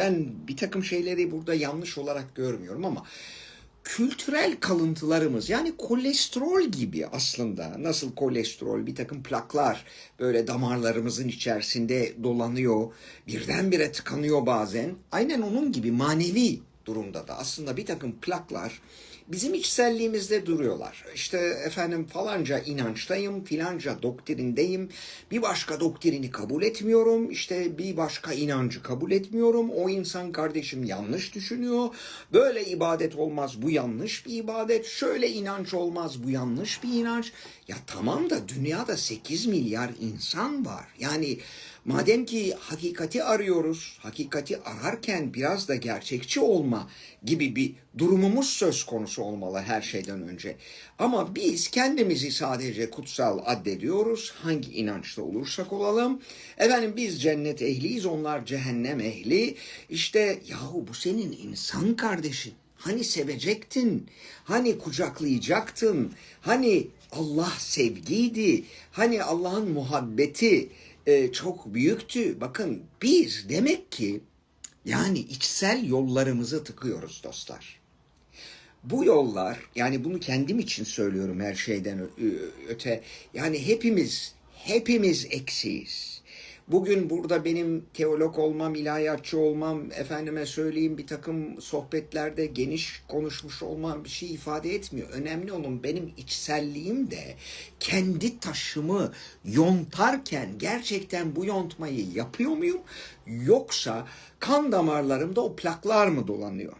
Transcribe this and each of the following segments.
ben bir takım şeyleri burada yanlış olarak görmüyorum ama kültürel kalıntılarımız yani kolesterol gibi aslında nasıl kolesterol bir takım plaklar böyle damarlarımızın içerisinde dolanıyor birdenbire tıkanıyor bazen. Aynen onun gibi manevi durumda da aslında bir takım plaklar bizim içselliğimizde duruyorlar. İşte efendim falanca inançtayım, filanca doktrindeyim, bir başka doktrini kabul etmiyorum, işte bir başka inancı kabul etmiyorum, o insan kardeşim yanlış düşünüyor, böyle ibadet olmaz, bu yanlış bir ibadet, şöyle inanç olmaz, bu yanlış bir inanç. Ya tamam da dünyada 8 milyar insan var. Yani Madem ki hakikati arıyoruz, hakikati ararken biraz da gerçekçi olma gibi bir durumumuz söz konusu olmalı her şeyden önce. Ama biz kendimizi sadece kutsal addediyoruz. Hangi inançta olursak olalım. Efendim biz cennet ehliyiz, onlar cehennem ehli. İşte yahu bu senin insan kardeşin. Hani sevecektin, hani kucaklayacaktın, hani Allah sevgiydi, hani Allah'ın muhabbeti e, çok büyüktü. Bakın biz demek ki yani içsel yollarımızı tıkıyoruz dostlar. Bu yollar yani bunu kendim için söylüyorum her şeyden öte. Yani hepimiz hepimiz eksiyiz. Bugün burada benim teolog olmam, ilahiyatçı olmam, efendime söyleyeyim bir takım sohbetlerde geniş konuşmuş olmam bir şey ifade etmiyor. Önemli olan benim içselliğim de kendi taşımı yontarken gerçekten bu yontmayı yapıyor muyum? Yoksa kan damarlarımda o plaklar mı dolanıyor?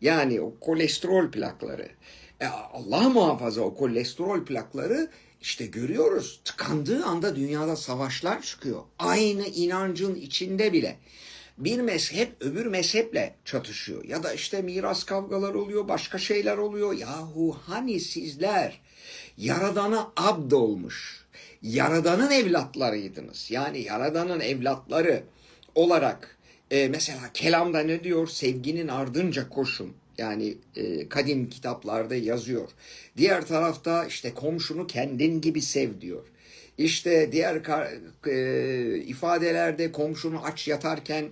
Yani o kolesterol plakları. E, Allah muhafaza o kolesterol plakları işte görüyoruz. Tıkandığı anda dünyada savaşlar çıkıyor. Aynı inancın içinde bile. Bir mezhep öbür mezheple çatışıyor. Ya da işte miras kavgaları oluyor, başka şeyler oluyor. Yahu hani sizler Yaradan'a abd olmuş, Yaradan'ın evlatlarıydınız. Yani Yaradan'ın evlatları olarak e, mesela kelamda ne diyor? Sevginin ardınca koşun. Yani e, kadim kitaplarda yazıyor. Diğer tarafta işte komşunu kendin gibi sev diyor. İşte diğer e, ifadelerde komşunu aç yatarken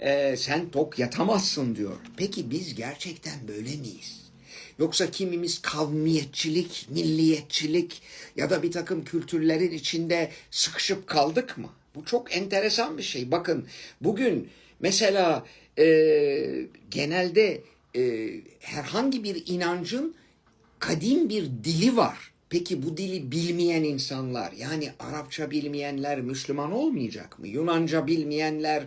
e, sen tok yatamazsın diyor. Peki biz gerçekten böyle miyiz? Yoksa kimimiz kavmiyetçilik, milliyetçilik ya da bir takım kültürlerin içinde sıkışıp kaldık mı? Bu çok enteresan bir şey. Bakın bugün mesela e, genelde e, herhangi bir inancın kadim bir dili var. Peki bu dili bilmeyen insanlar yani Arapça bilmeyenler Müslüman olmayacak mı? Yunanca bilmeyenler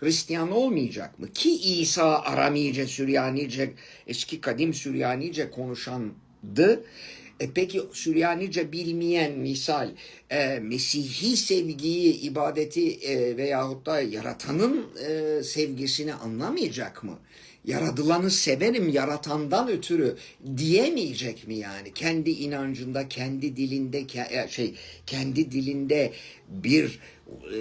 Hristiyan olmayacak mı? Ki İsa Aramice, Süryanice, eski kadim Süryanice konuşandı. E peki Süryanice bilmeyen misal e, Mesih'i sevgiyi, ibadeti e, veyahut da yaratanın e, sevgisini anlamayacak mı? Yaradılanı severim yaratandan ötürü diyemeyecek mi yani? Kendi inancında, kendi dilinde ke- şey, kendi dilinde bir e,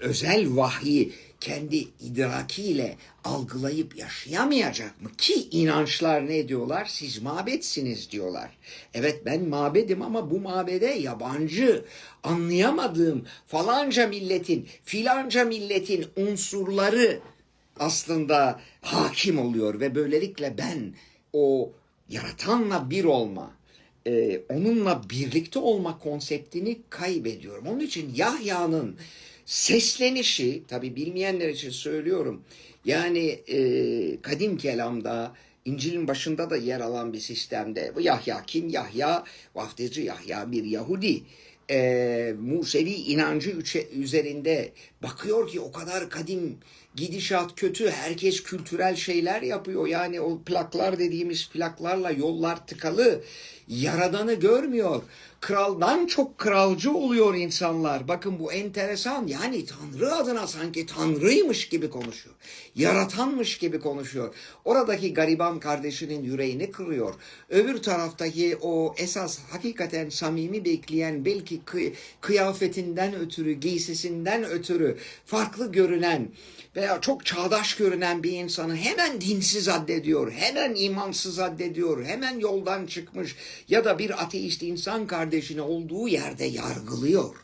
özel vahyi kendi idrakiyle algılayıp yaşayamayacak mı? Ki inançlar ne diyorlar? Siz mabetsiniz diyorlar. Evet ben mabedim ama bu mabede yabancı, anlayamadığım falanca milletin, filanca milletin unsurları aslında hakim oluyor ve böylelikle ben o yaratanla bir olma, e, onunla birlikte olma konseptini kaybediyorum. Onun için Yahya'nın seslenişi, tabi bilmeyenler için söylüyorum, yani e, kadim kelamda, İncil'in başında da yer alan bir sistemde, bu Yahya kim? Yahya, vaftizci Yahya bir Yahudi e, Musevi inancı üçe- üzerinde bakıyor ki o kadar kadim gidişat kötü. Herkes kültürel şeyler yapıyor. Yani o plaklar dediğimiz plaklarla yollar tıkalı. Yaradanı görmüyor. Kraldan çok kralcı oluyor insanlar. Bakın bu enteresan. Yani Tanrı adına sanki Tanrıymış gibi konuşuyor. Yaratanmış gibi konuşuyor. Oradaki gariban kardeşinin yüreğini kırıyor. Öbür taraftaki o esas hakikaten samimi bekleyen belki kı- kıyafetinden ötürü, giysisinden ötürü farklı görünen veya çok çağdaş görünen bir insanı hemen dinsiz addediyor, hemen imansız addediyor, hemen yoldan çıkmış ya da bir ateist insan kardeşini olduğu yerde yargılıyor.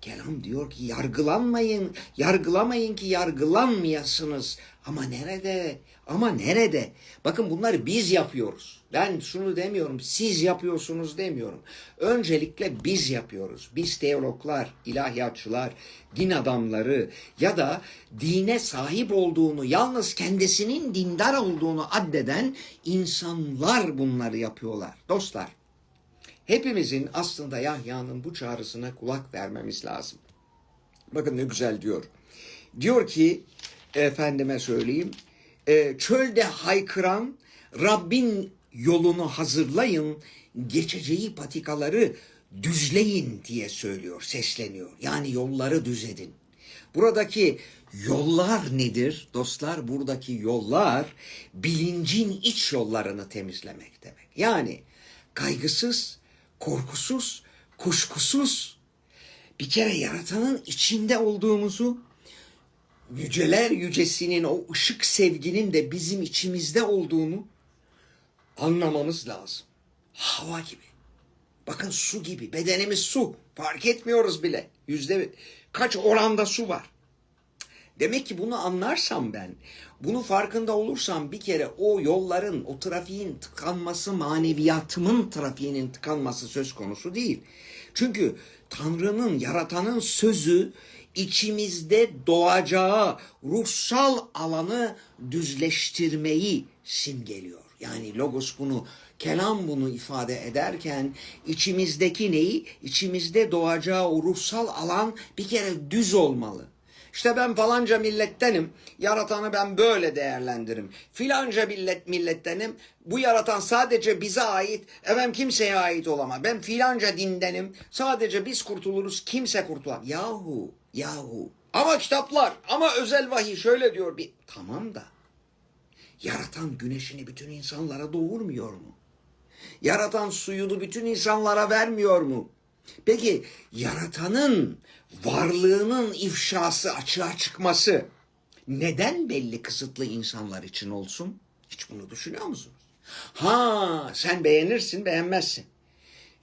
Kelam diyor ki yargılanmayın, yargılamayın ki yargılanmayasınız. Ama nerede? Ama nerede? Bakın bunları biz yapıyoruz. Ben şunu demiyorum, siz yapıyorsunuz demiyorum. Öncelikle biz yapıyoruz. Biz teologlar, ilahiyatçılar, din adamları ya da dine sahip olduğunu, yalnız kendisinin dindar olduğunu addeden insanlar bunları yapıyorlar. Dostlar, Hepimizin aslında Yahya'nın bu çağrısına kulak vermemiz lazım. Bakın ne güzel diyor. Diyor ki efendime söyleyeyim e, çölde haykıran Rabbin yolunu hazırlayın geçeceği patikaları düzleyin diye söylüyor sesleniyor. Yani yolları düz edin. Buradaki yollar nedir? Dostlar buradaki yollar bilincin iç yollarını temizlemek demek. Yani kaygısız, korkusuz, kuşkusuz bir kere yaratanın içinde olduğumuzu, yüceler yücesinin o ışık sevginin de bizim içimizde olduğunu anlamamız lazım. Hava gibi. Bakın su gibi. Bedenimiz su. Fark etmiyoruz bile. Yüzde kaç oranda su var. Demek ki bunu anlarsam ben, bunu farkında olursam bir kere o yolların, o trafiğin tıkanması, maneviyatımın trafiğinin tıkanması söz konusu değil. Çünkü Tanrı'nın, yaratanın sözü içimizde doğacağı ruhsal alanı düzleştirmeyi simgeliyor. Yani logos bunu, kelam bunu ifade ederken içimizdeki neyi? İçimizde doğacağı o ruhsal alan bir kere düz olmalı. İşte ben falanca millettenim. Yaratanı ben böyle değerlendiririm. Filanca millet millettenim. Bu yaratan sadece bize ait. Efendim kimseye ait olamaz. Ben filanca dindenim. Sadece biz kurtuluruz. Kimse kurtulamaz. Yahu, yahu. Ama kitaplar, ama özel vahiy şöyle diyor bir. Tamam da. Yaratan güneşini bütün insanlara doğurmuyor mu? Yaratan suyunu bütün insanlara vermiyor mu? Peki yaratanın varlığının ifşası açığa çıkması neden belli kısıtlı insanlar için olsun? Hiç bunu düşünüyor musunuz? Ha sen beğenirsin beğenmezsin.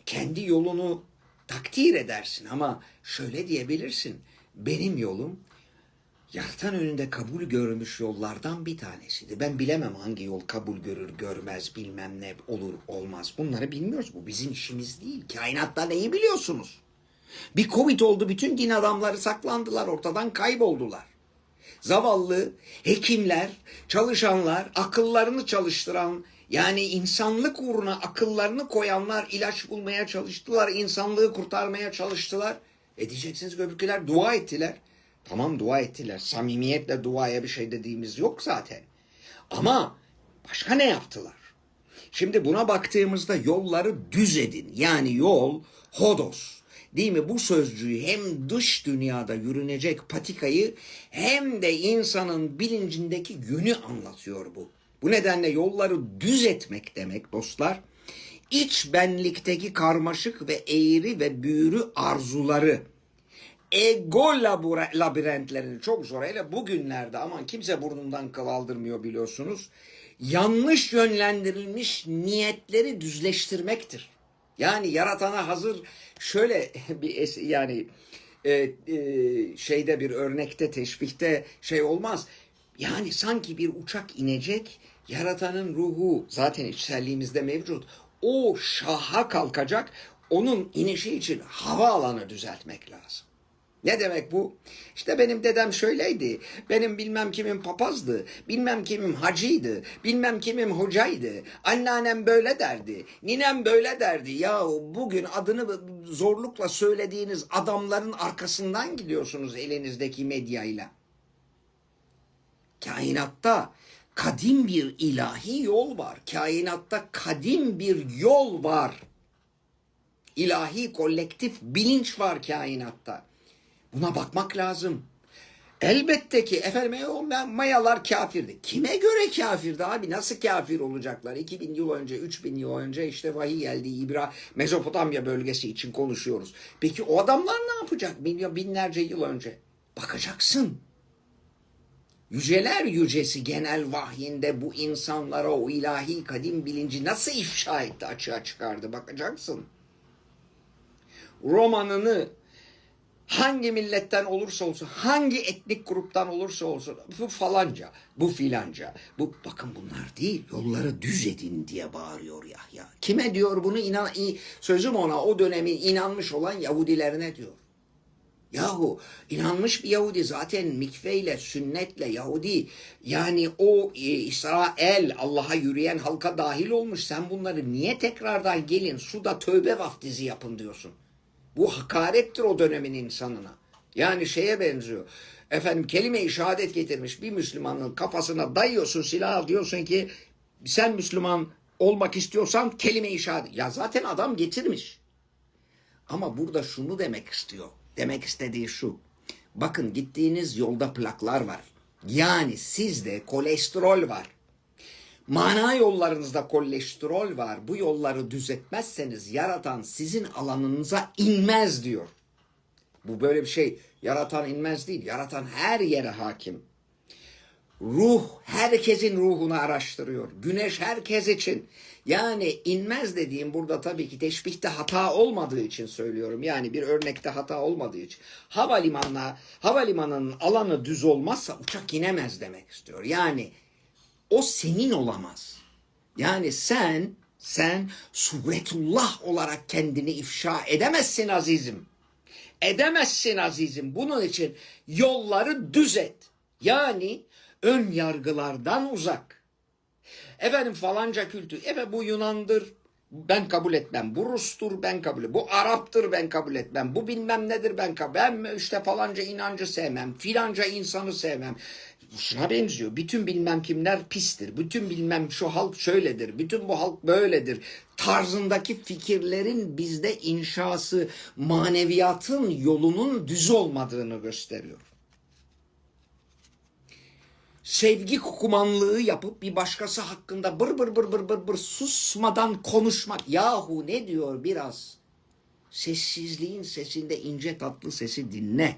Kendi yolunu takdir edersin ama şöyle diyebilirsin. Benim yolum yaratan önünde kabul görmüş yollardan bir tanesiydi. Ben bilemem hangi yol kabul görür görmez bilmem ne olur olmaz. Bunları bilmiyoruz. Bu bizim işimiz değil. Kainatta neyi biliyorsunuz? Bir Covid oldu bütün din adamları saklandılar ortadan kayboldular. Zavallı hekimler, çalışanlar, akıllarını çalıştıran yani insanlık uğruna akıllarını koyanlar ilaç bulmaya çalıştılar, insanlığı kurtarmaya çalıştılar. E diyeceksiniz ki öbürküler dua ettiler. Tamam dua ettiler. Samimiyetle duaya bir şey dediğimiz yok zaten. Ama başka ne yaptılar? Şimdi buna baktığımızda yolları düz edin. Yani yol hodos. Değil mi? Bu sözcüğü hem dış dünyada yürünecek patikayı hem de insanın bilincindeki yönü anlatıyor bu. Bu nedenle yolları düz etmek demek dostlar. İç benlikteki karmaşık ve eğri ve büğrü arzuları, ego labirentlerini çok zor hele bugünlerde aman kimse burnundan kıl aldırmıyor biliyorsunuz. Yanlış yönlendirilmiş niyetleri düzleştirmektir. Yani yaratana hazır şöyle bir es- yani e, e, şeyde bir örnekte teşbihte şey olmaz. Yani sanki bir uçak inecek yaratanın ruhu zaten içselliğimizde mevcut. O şaha kalkacak onun inişi için hava alanı düzeltmek lazım. Ne demek bu? İşte benim dedem şöyleydi. Benim bilmem kimin papazdı. Bilmem kimim hacıydı. Bilmem kimim hocaydı. Anneannem böyle derdi. Ninem böyle derdi. Ya bugün adını zorlukla söylediğiniz adamların arkasından gidiyorsunuz elinizdeki medyayla. Kainatta kadim bir ilahi yol var. Kainatta kadim bir yol var. İlahi kolektif bilinç var kainatta. Buna bakmak lazım. Elbette ki efendim o mayalar kafirdi. Kime göre kafirdi abi? Nasıl kafir olacaklar? 2000 yıl önce, 3000 yıl önce işte vahiy geldi. İbra Mezopotamya bölgesi için konuşuyoruz. Peki o adamlar ne yapacak? Binlerce yıl önce. Bakacaksın. Yüceler yücesi genel vahyinde bu insanlara o ilahi kadim bilinci nasıl ifşa etti açığa çıkardı bakacaksın. Romanını hangi milletten olursa olsun, hangi etnik gruptan olursa olsun, bu falanca, bu filanca, bu bakın bunlar değil, yolları düz edin diye bağırıyor Yahya. Kime diyor bunu? İnan, sözüm ona o dönemin inanmış olan Yahudilerine diyor. Yahu inanmış bir Yahudi zaten mikveyle, sünnetle Yahudi yani o e, İsrail Allah'a yürüyen halka dahil olmuş. Sen bunları niye tekrardan gelin suda tövbe vaftizi yapın diyorsun. Bu hakarettir o dönemin insanına. Yani şeye benziyor. Efendim kelime-i şehadet getirmiş bir Müslümanın kafasına dayıyorsun silah diyorsun ki sen Müslüman olmak istiyorsan kelime-i şehadet. Ya zaten adam getirmiş. Ama burada şunu demek istiyor. Demek istediği şu. Bakın gittiğiniz yolda plaklar var. Yani sizde kolesterol var. Mana yollarınızda kolesterol var. Bu yolları düzeltmezseniz yaratan sizin alanınıza inmez diyor. Bu böyle bir şey. Yaratan inmez değil. Yaratan her yere hakim. Ruh herkesin ruhunu araştırıyor. Güneş herkes için. Yani inmez dediğim burada tabii ki teşbihte hata olmadığı için söylüyorum. Yani bir örnekte hata olmadığı için. Havalimanına, havalimanının alanı düz olmazsa uçak inemez demek istiyor. Yani o senin olamaz. Yani sen, sen suretullah olarak kendini ifşa edemezsin azizim. Edemezsin azizim. Bunun için yolları düz et. Yani ön yargılardan uzak. Efendim falanca kültür. Evet bu Yunan'dır. Ben kabul etmem. Bu Rus'tur ben kabul etmem. Bu Arap'tır ben kabul etmem. Bu bilmem nedir ben kabul Ben işte falanca inancı sevmem. Filanca insanı sevmem. Şuna benziyor. Bütün bilmem kimler pistir. Bütün bilmem şu halk şöyledir. Bütün bu halk böyledir. Tarzındaki fikirlerin bizde inşası maneviyatın yolunun düz olmadığını gösteriyor sevgi kukumanlığı yapıp bir başkası hakkında bır bır bır bır bır bır susmadan konuşmak. Yahu ne diyor biraz? Sessizliğin sesinde ince tatlı sesi dinle.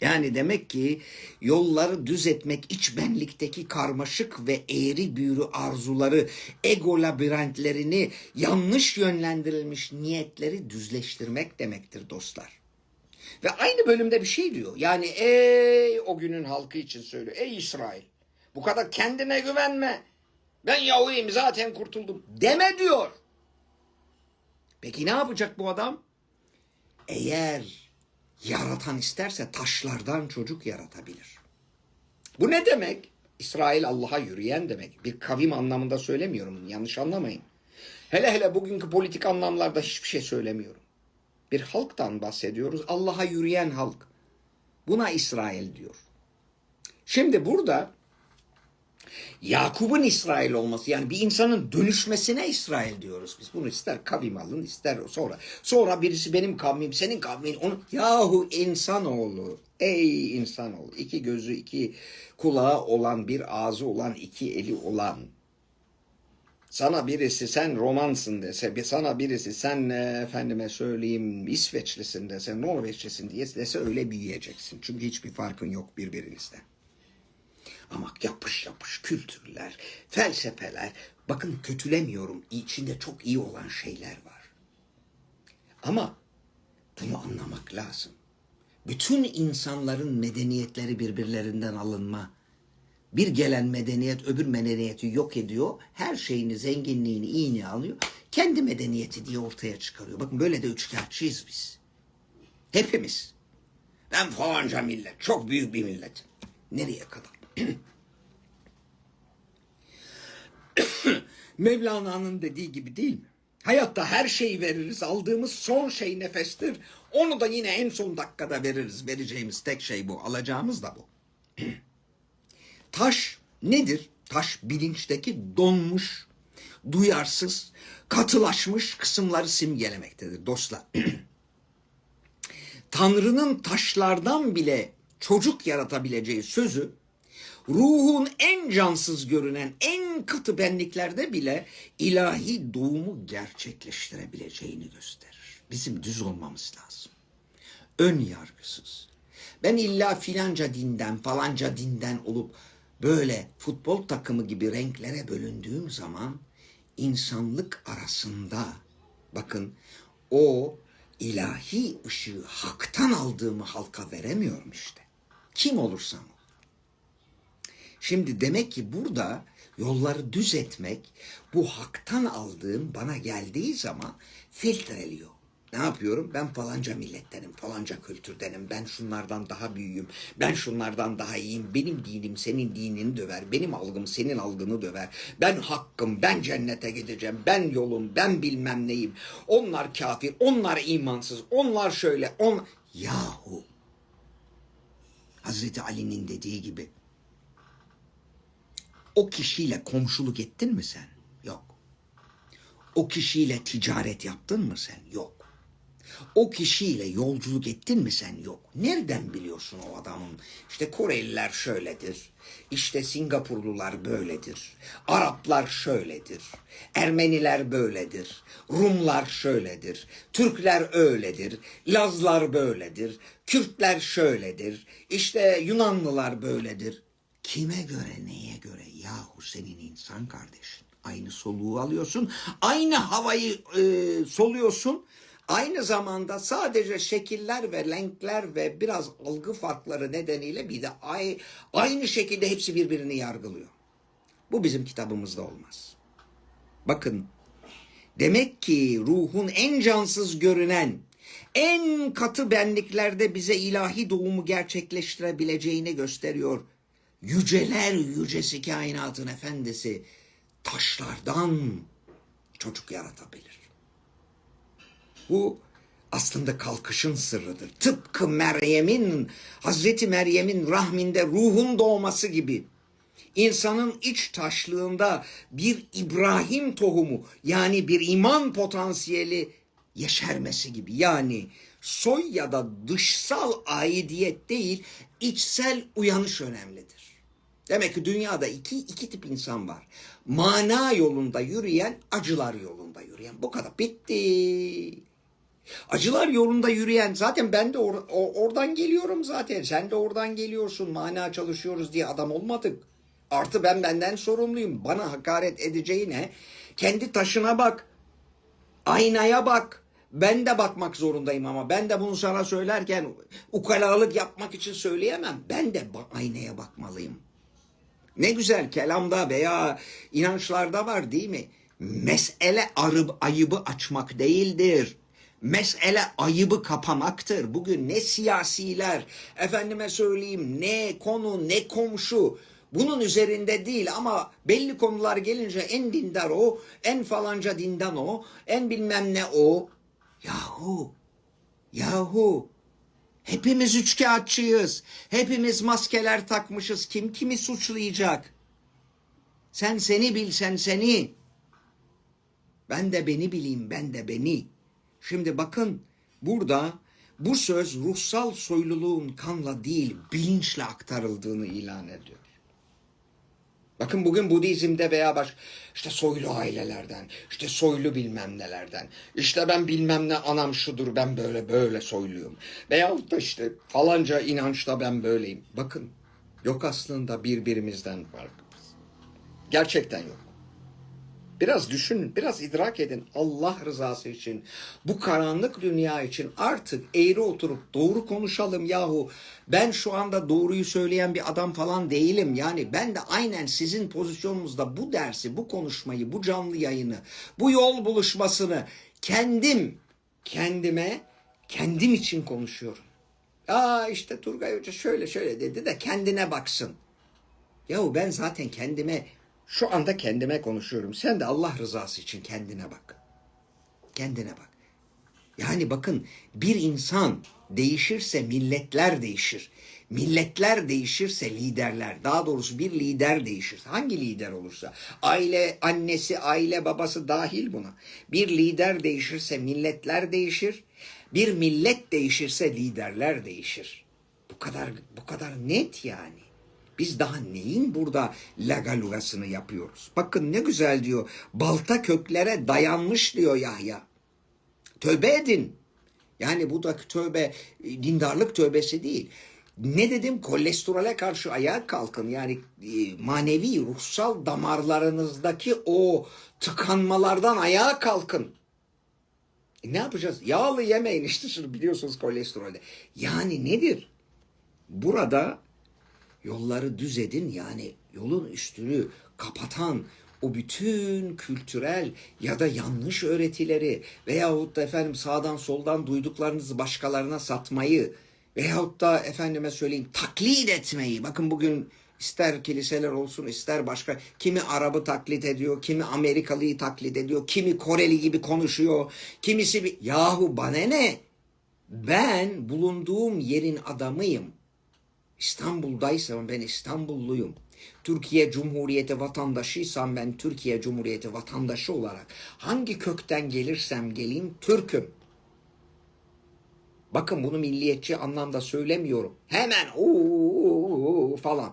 Yani demek ki yolları düz etmek iç benlikteki karmaşık ve eğri büğrü arzuları, ego labirentlerini, yanlış yönlendirilmiş niyetleri düzleştirmek demektir dostlar. Ve aynı bölümde bir şey diyor. Yani ey o günün halkı için söylüyor. Ey İsrail bu kadar kendine güvenme. Ben Yahudiyim zaten kurtuldum. Deme diyor. Peki ne yapacak bu adam? Eğer yaratan isterse taşlardan çocuk yaratabilir. Bu ne demek? İsrail Allah'a yürüyen demek. Bir kavim anlamında söylemiyorum. Yanlış anlamayın. Hele hele bugünkü politik anlamlarda hiçbir şey söylemiyorum bir halktan bahsediyoruz. Allah'a yürüyen halk. Buna İsrail diyor. Şimdi burada Yakup'un İsrail olması yani bir insanın dönüşmesine İsrail diyoruz biz. Bunu ister kavim alın ister sonra. Sonra birisi benim kavmim senin kavmin. Onu, yahu insanoğlu ey insanoğlu iki gözü iki kulağı olan bir ağzı olan iki eli olan sana birisi sen romansın dese, bir sana birisi sen e, efendime söyleyeyim İsveçlisin dese, Norveçlisin diye dese öyle büyüyeceksin. Çünkü hiçbir farkın yok birbirinizden. Ama yapış yapış kültürler, felsefeler, bakın kötülemiyorum, içinde çok iyi olan şeyler var. Ama bunu anlamak lazım. Bütün insanların medeniyetleri birbirlerinden alınma, bir gelen medeniyet öbür medeniyeti yok ediyor. Her şeyini, zenginliğini, iyini alıyor. Kendi medeniyeti diye ortaya çıkarıyor. Bakın böyle de üçkağıtçıyız biz. Hepimiz. Ben falanca millet. Çok büyük bir millet. Nereye kadar? Mevlana'nın dediği gibi değil mi? Hayatta her şeyi veririz. Aldığımız son şey nefestir. Onu da yine en son dakikada veririz. Vereceğimiz tek şey bu. Alacağımız da bu. Taş nedir? Taş bilinçteki donmuş, duyarsız, katılaşmış kısımları simgelemektedir dostlar. Tanrı'nın taşlardan bile çocuk yaratabileceği sözü ruhun en cansız görünen en katı benliklerde bile ilahi doğumu gerçekleştirebileceğini gösterir. Bizim düz olmamız lazım. Ön yargısız. Ben illa filanca dinden falanca dinden olup böyle futbol takımı gibi renklere bölündüğüm zaman insanlık arasında bakın o ilahi ışığı haktan aldığımı halka veremiyorum işte. Kim olursam ol. Şimdi demek ki burada yolları düz etmek bu haktan aldığım bana geldiği zaman filtreliyor. Ne yapıyorum? Ben falanca millettenim, falanca kültürdenim, ben şunlardan daha büyüğüm, ben şunlardan daha iyiyim, benim dinim senin dinini döver, benim algım senin algını döver, ben hakkım, ben cennete gideceğim, ben yolum, ben bilmem neyim, onlar kafir, onlar imansız, onlar şöyle, on... Yahu! Hazreti Ali'nin dediği gibi, o kişiyle komşuluk ettin mi sen? Yok. O kişiyle ticaret yaptın mı sen? Yok. O kişiyle yolculuk ettin mi sen? Yok. Nereden biliyorsun o adamın? İşte Koreliler şöyledir. İşte Singapurlular böyledir. Araplar şöyledir. Ermeniler böyledir. Rumlar şöyledir. Türkler öyledir. Lazlar böyledir. Kürtler şöyledir. İşte Yunanlılar böyledir. Kime göre neye göre yahu senin insan kardeşin. Aynı soluğu alıyorsun. Aynı havayı e, soluyorsun. Aynı zamanda sadece şekiller ve renkler ve biraz algı farkları nedeniyle bir de ay, aynı şekilde hepsi birbirini yargılıyor. Bu bizim kitabımızda olmaz. Bakın demek ki ruhun en cansız görünen en katı benliklerde bize ilahi doğumu gerçekleştirebileceğini gösteriyor. Yüceler yücesi kainatın efendisi taşlardan çocuk yaratabilir. Bu aslında kalkışın sırrıdır. Tıpkı Meryem'in, Hazreti Meryem'in rahminde ruhun doğması gibi. İnsanın iç taşlığında bir İbrahim tohumu yani bir iman potansiyeli yeşermesi gibi. Yani soy ya da dışsal aidiyet değil, içsel uyanış önemlidir. Demek ki dünyada iki, iki tip insan var. Mana yolunda yürüyen, acılar yolunda yürüyen. Bu kadar. Bitti. Acılar yolunda yürüyen zaten ben de or- o- oradan geliyorum zaten. Sen de oradan geliyorsun. Mana çalışıyoruz diye adam olmadık. Artı ben benden sorumluyum. Bana hakaret edeceğine kendi taşına bak. Aynaya bak. Ben de bakmak zorundayım ama ben de bunu sana söylerken ukalalık yapmak için söyleyemem. Ben de ba- aynaya bakmalıyım. Ne güzel kelamda veya inançlarda var değil mi? Mesele arıb, ayıbı açmak değildir. Mesele ayıbı kapamaktır. Bugün ne siyasiler, efendime söyleyeyim ne konu ne komşu bunun üzerinde değil ama belli konular gelince en dindar o, en falanca dindan o, en bilmem ne o. Yahu, yahu Hepimiz üçkağıtçıyız. Hepimiz maskeler takmışız. Kim kimi suçlayacak? Sen seni bil, sen seni. Ben de beni bileyim, ben de beni. Şimdi bakın burada bu söz ruhsal soyluluğun kanla değil bilinçle aktarıldığını ilan ediyor. Bakın bugün Budizm'de veya baş işte soylu ailelerden, işte soylu bilmem nelerden, işte ben bilmem ne anam şudur ben böyle böyle soyluyum. Veyahut da işte falanca inançta ben böyleyim. Bakın yok aslında birbirimizden farkımız. Gerçekten yok. Biraz düşünün, biraz idrak edin Allah rızası için. Bu karanlık dünya için artık eğri oturup doğru konuşalım yahu. Ben şu anda doğruyu söyleyen bir adam falan değilim. Yani ben de aynen sizin pozisyonunuzda bu dersi, bu konuşmayı, bu canlı yayını, bu yol buluşmasını kendim, kendime, kendim için konuşuyorum. Aa işte Turgay Hoca şöyle şöyle dedi de kendine baksın. Yahu ben zaten kendime şu anda kendime konuşuyorum. Sen de Allah rızası için kendine bak. Kendine bak. Yani bakın bir insan değişirse milletler değişir. Milletler değişirse liderler, daha doğrusu bir lider değişir. Hangi lider olursa, aile annesi, aile babası dahil buna. Bir lider değişirse milletler değişir. Bir millet değişirse liderler değişir. Bu kadar bu kadar net yani. Biz daha neyin burada lagalugasını yapıyoruz? Bakın ne güzel diyor. Balta köklere dayanmış diyor Yahya. Tövbe edin. Yani bu da tövbe dindarlık tövbesi değil. Ne dedim? Kolesterole karşı ayağa kalkın. Yani e, manevi, ruhsal damarlarınızdaki o tıkanmalardan ayağa kalkın. E ne yapacağız? Yağlı yemeyin işte şunu biliyorsunuz kolesterolde. Yani nedir? Burada yolları düz edin yani yolun üstünü kapatan o bütün kültürel ya da yanlış öğretileri veyahut da efendim sağdan soldan duyduklarınızı başkalarına satmayı veyahut da efendime söyleyeyim taklit etmeyi. Bakın bugün ister kiliseler olsun ister başka kimi Arap'ı taklit ediyor, kimi Amerikalıyı taklit ediyor, kimi Koreli gibi konuşuyor, kimisi bir yahu bana ne? Ben bulunduğum yerin adamıyım. İstanbul'daysam ben İstanbulluyum. Türkiye Cumhuriyeti vatandaşıysam ben Türkiye Cumhuriyeti vatandaşı olarak hangi kökten gelirsem geleyim Türk'üm. Bakın bunu milliyetçi anlamda söylemiyorum. Hemen uuu falan.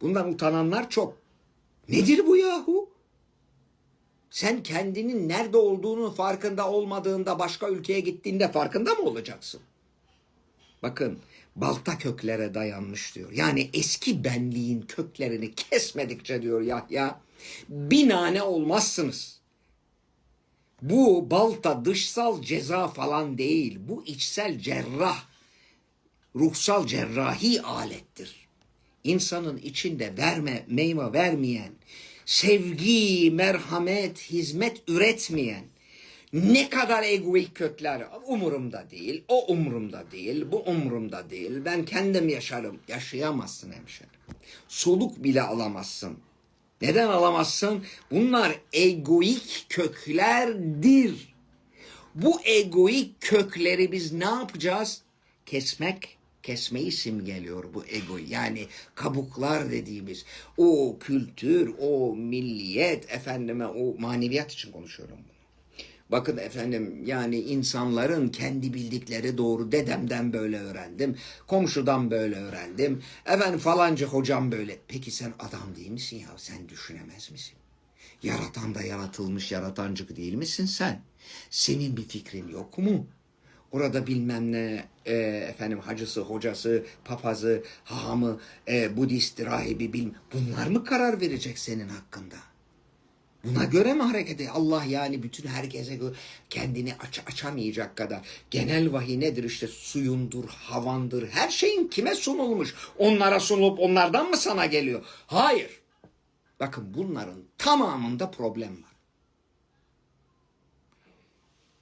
Bundan utananlar çok. Nedir bu yahu? Sen kendinin nerede olduğunun farkında olmadığında başka ülkeye gittiğinde farkında mı olacaksın? Bakın balta köklere dayanmış diyor. Yani eski benliğin köklerini kesmedikçe diyor Yahya binane olmazsınız. Bu balta dışsal ceza falan değil. Bu içsel cerrah, ruhsal cerrahi alettir. İnsanın içinde verme, meyve vermeyen, sevgi, merhamet, hizmet üretmeyen, ne kadar egoik kökler umurumda değil, o umurumda değil, bu umurumda değil. Ben kendim yaşarım. Yaşayamazsın hemşerim. Soluk bile alamazsın. Neden alamazsın? Bunlar egoik köklerdir. Bu egoik kökleri biz ne yapacağız? Kesmek, kesmeyi simgeliyor bu ego. Yani kabuklar dediğimiz o kültür, o milliyet, efendime o maneviyat için konuşuyorum bunu. Bakın efendim yani insanların kendi bildikleri doğru dedemden böyle öğrendim. Komşudan böyle öğrendim. Efendim falanca hocam böyle. Peki sen adam değil misin ya? Sen düşünemez misin? Yaratan da yaratılmış yaratancık değil misin sen? Senin bir fikrin yok mu? Orada bilmem ne e, efendim hacısı, hocası, papazı, hahamı, e, Budist, rahibi bilmem. Bunlar mı karar verecek senin hakkında? Buna göre mi hareket ediyor? Allah yani bütün herkese kendini aç açamayacak kadar. Genel vahiy nedir? İşte suyundur, havandır. Her şeyin kime sunulmuş? Onlara sunulup onlardan mı sana geliyor? Hayır. Bakın bunların tamamında problem var.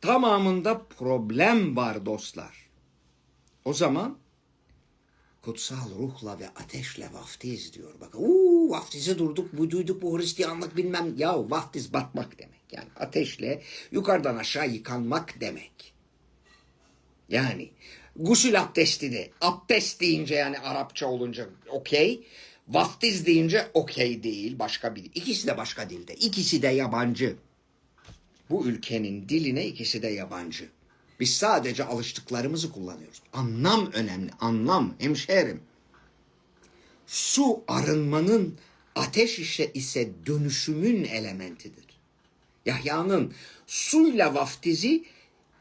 Tamamında problem var dostlar. O zaman kutsal ruhla ve ateşle vaftiz diyor. Bakın uuu vaftize durduk, bu duyduk, bu Hristiyanlık bilmem. Ya vaftiz batmak demek. Yani ateşle yukarıdan aşağı yıkanmak demek. Yani gusül abdesti de abdest deyince yani Arapça olunca okey. Vaftiz deyince okey değil başka bir. İkisi de başka dilde. İkisi de yabancı. Bu ülkenin diline ikisi de yabancı. Biz sadece alıştıklarımızı kullanıyoruz. Anlam önemli. Anlam hemşerim. Su arınmanın ateş ise, ise dönüşümün elementidir. Yahya'nın suyla vaftizi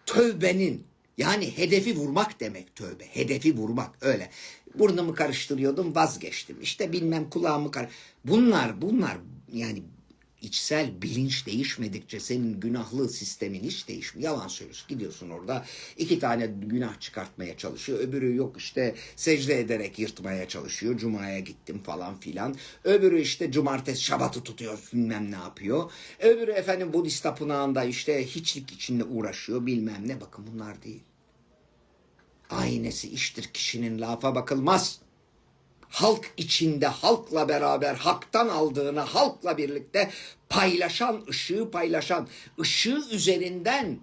tövbenin yani hedefi vurmak demek tövbe. Hedefi vurmak öyle. Burnumu karıştırıyordum vazgeçtim. İşte bilmem kulağımı kar. Bunlar bunlar yani içsel bilinç değişmedikçe senin günahlı sistemin hiç değişmiyor. Yalan söylüyorsun. Gidiyorsun orada iki tane günah çıkartmaya çalışıyor. Öbürü yok işte secde ederek yırtmaya çalışıyor. Cuma'ya gittim falan filan. Öbürü işte cumartesi şabatı tutuyor bilmem ne yapıyor. Öbürü efendim Budist tapınağında işte hiçlik içinde uğraşıyor bilmem ne. Bakın bunlar değil. Aynesi iştir kişinin lafa bakılmaz halk içinde halkla beraber haktan aldığını halkla birlikte paylaşan, ışığı paylaşan, ışığı üzerinden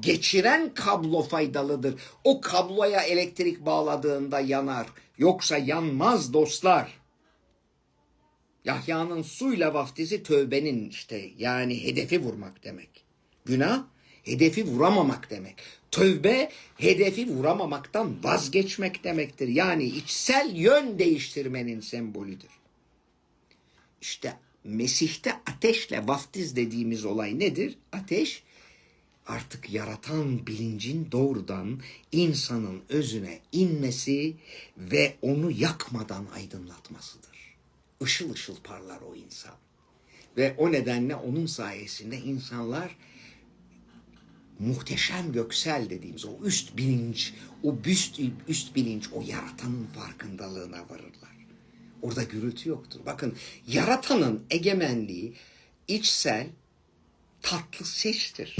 geçiren kablo faydalıdır. O kabloya elektrik bağladığında yanar. Yoksa yanmaz dostlar. Yahya'nın suyla vaftizi tövbenin işte yani hedefi vurmak demek. Günah hedefi vuramamak demek. Tövbe hedefi vuramamaktan vazgeçmek demektir. Yani içsel yön değiştirmenin sembolüdür. İşte Mesih'te ateşle vaftiz dediğimiz olay nedir? Ateş artık yaratan bilincin doğrudan insanın özüne inmesi ve onu yakmadan aydınlatmasıdır. Işıl ışıl parlar o insan. Ve o nedenle onun sayesinde insanlar muhteşem göksel dediğimiz o üst bilinç, o üst, üst bilinç, o yaratanın farkındalığına varırlar. Orada gürültü yoktur. Bakın yaratanın egemenliği içsel tatlı sestir.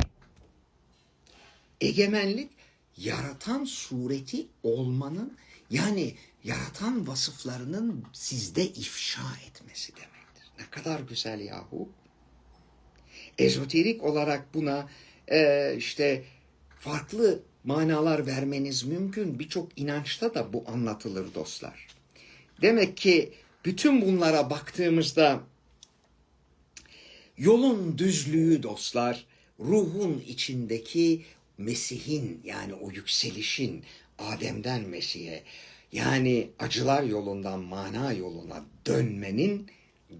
Egemenlik yaratan sureti olmanın yani yaratan vasıflarının sizde ifşa etmesi demektir. Ne kadar güzel yahu. Ezoterik olarak buna e, işte farklı manalar vermeniz mümkün. Birçok inançta da bu anlatılır dostlar. Demek ki bütün bunlara baktığımızda yolun düzlüğü dostlar, ruhun içindeki Mesih'in yani o yükselişin Adem'den Mesih'e yani acılar yolundan mana yoluna dönmenin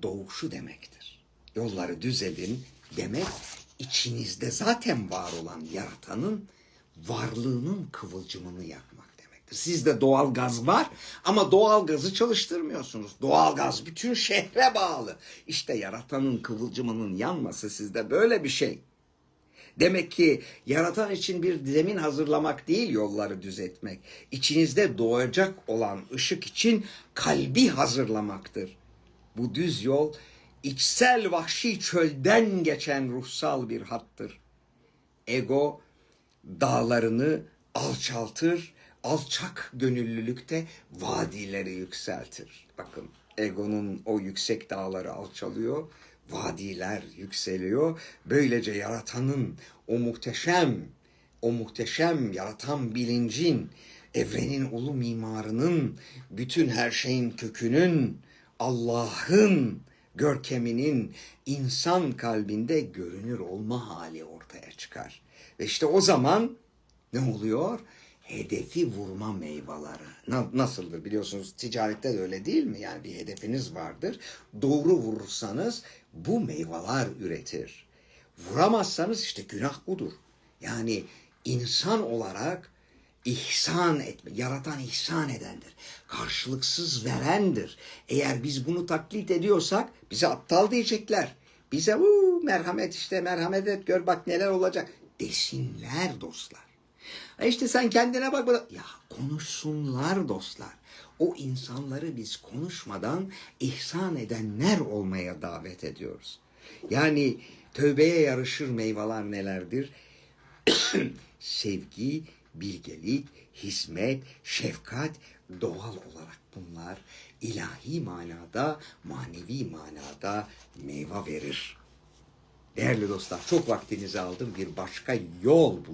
doğuşu demektir. Yolları düzelin demek içinizde zaten var olan yaratanın varlığının kıvılcımını yakmak demektir. Sizde doğal gaz var ama doğal gazı çalıştırmıyorsunuz. Doğal gaz bütün şehre bağlı. İşte yaratanın kıvılcımının yanması sizde böyle bir şey. Demek ki yaratan için bir zemin hazırlamak değil yolları düzeltmek. İçinizde doğacak olan ışık için kalbi hazırlamaktır. Bu düz yol içsel vahşi çölden geçen ruhsal bir hattır. Ego dağlarını alçaltır, alçak gönüllülükte vadileri yükseltir. Bakın egonun o yüksek dağları alçalıyor, vadiler yükseliyor. Böylece yaratanın o muhteşem, o muhteşem yaratan bilincin, evrenin ulu mimarının, bütün her şeyin kökünün, Allah'ın görkeminin insan kalbinde görünür olma hali ortaya çıkar. Ve işte o zaman ne oluyor? Hedefi vurma meyveleri. Na- nasıldır biliyorsunuz ticarette de öyle değil mi? Yani bir hedefiniz vardır. Doğru vurursanız bu meyveler üretir. Vuramazsanız işte günah budur. Yani insan olarak ihsan etme, yaratan ihsan edendir. Karşılıksız verendir. Eğer biz bunu taklit ediyorsak bize aptal diyecekler. Bize "Uu, merhamet işte merhamet et gör bak neler olacak desinler dostlar. E işte sen kendine bak- Ya konuşsunlar dostlar. O insanları biz konuşmadan ihsan edenler olmaya davet ediyoruz. Yani tövbeye yarışır meyveler nelerdir? Sevgi, bilgelik, hizmet, şefkat doğal olarak bunlar ilahi manada, manevi manada meyve verir. Değerli dostlar çok vaktinizi aldım bir başka yol bu.